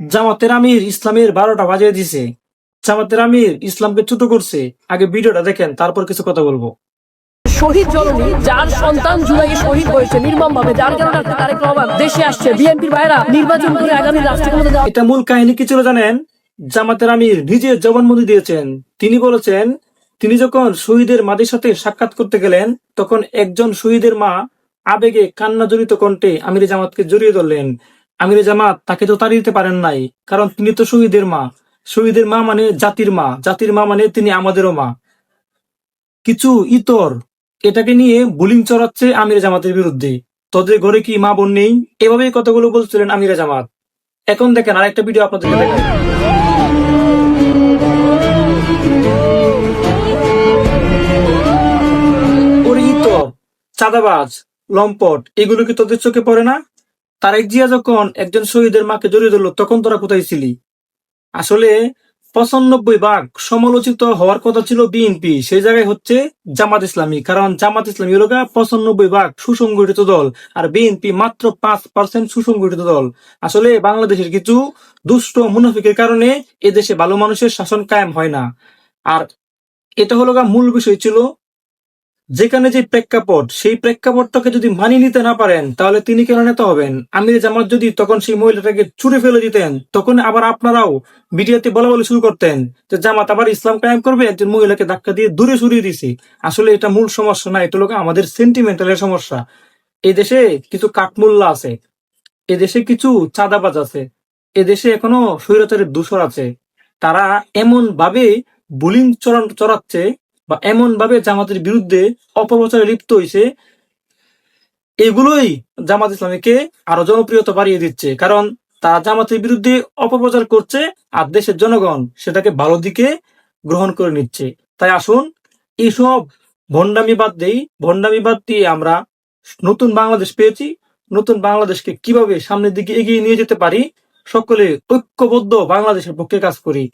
জামাতের আমির ইসলামের বারোটা বাজিয়ে দিছে। জামাতের আমির ইসলামকে ছোট করছে। আগে ভিডিওটা দেখেন তারপর কিছু কথা বলব। শহীদ জননী যার সন্তান জুলাইয়ে শহীদ হয়েছে নির্মম ভাবে যার কারণে আজকে তারেক রহমান দেশে আসছে বিএনপির ভাইরা নির্বাচন করে আগামী রাষ্ট্র ক্ষমতা দেওয়া এটা মূল কাহিনী কি ছিল জানেন? জামাতের আমির নিজে জবানবন্দি দিয়েছেন। তিনি বলেছেন তিনি যখন শহীদের মাদের সাথে সাক্ষাৎ করতে গেলেন তখন একজন শহীদের মা আবেগে কান্না জড়িত কণ্ঠে আমির জামাতকে জড়িয়ে ধরলেন। আমির জামাত, তাকে তো তাড়িয়ে দিতে পারেন নাই, কারণ তিনি তো শহীদের মা। শহীদের মা মানে জাতির মা জাতির মা মানে তিনি আমাদেরও মা। কিছু ইতর, এটাকে নিয়ে বুলিং চড়াচ্ছে আমির জামাতের বিরুদ্ধে। তোদের ঘরে কি মা বোন নেই? এভাবেই কথাগুলো বলছিলেন আমির জামাত। এখন দেখেন আরেকটা ভিডিও ওর ইতর, চাঁদাবাজ, লম্পট, এগুলো কি তোদের চোখে পড়ে না? তারেক জিয়া যখন একজন শহীদের মাকে জড়িয়ে ধরলো, তখন তোরা কোথায় ছিলি? আসলে পঁচানব্বই ভাগ সমালোচিত হওয়ার কথা ছিল বিএনপি, সেই জায়গায় হচ্ছে জামাত ইসলামী। কারণ জামাত ইসলামী হলো পঁচানব্বই ভাগ সুসংগঠিত দল, আর বিএনপি মাত্র পাঁচ পার্সেন্ট সুসংগঠিত দল। আসলে বাংলাদেশের কিছু দুষ্ট মুনাফিকের কারণে এদেশে ভালো মানুষের শাসন কায়েম হয় না। আর এটা হলো মূল বিষয় ছিল যেখানে যে প্রেক্ষাপট, সেই প্রেক্ষাপটটাকে যদি মানিয়ে নিতে না পারেন, তাহলে তিনি কেন নেতা হবেন? আমির জামাত যদি তখন সেই মহিলাটাকে চুরে ফেলে দিতেন, তখন আবার আপনারাও মিডিয়াতে বলা বলে শুরু করতেন যে জামাত আবার ইসলাম কায়েম করবে, একজন মহিলাকে ধাক্কা দিয়ে দূরে সরিয়ে দিছে। আসলে এটা মূল সমস্যা না, এটা গা আমাদের সেন্টিমেন্টালের সমস্যা। এই দেশে কিছু কাঠমূল্য আছে এদেশে কিছু চাঁদাবাজ আছে এদেশে এখনও স্বৈরাচারের দূষর আছে। তারা এমন ভাবে বুলিং চড়ান চড়াচ্ছে বা এমন ভাবে জামাতের বিরুদ্ধে অপপ্রচারে লিপ্ত হয়েছে এগুলোই জামাত ইসলামীকে আরও জনপ্রিয়তা বাড়িয়ে দিচ্ছে। কারণ তারা জামাতের বিরুদ্ধে অপপ্রচার করছে আর দেশের জনগণ সেটাকে ভালো দিকে গ্রহণ করে নিচ্ছে। তাই আসুন এইসব ভণ্ডামি বাদ দেই। ভণ্ডামি বাদ দিয়ে আমরা নতুন বাংলাদেশ পেয়েছি। নতুন বাংলাদেশকে কীভাবে সামনের দিকে এগিয়ে নিয়ে যেতে পারি? সকলে ঐক্যবদ্ধ বাংলাদেশের পক্ষে কাজ করি।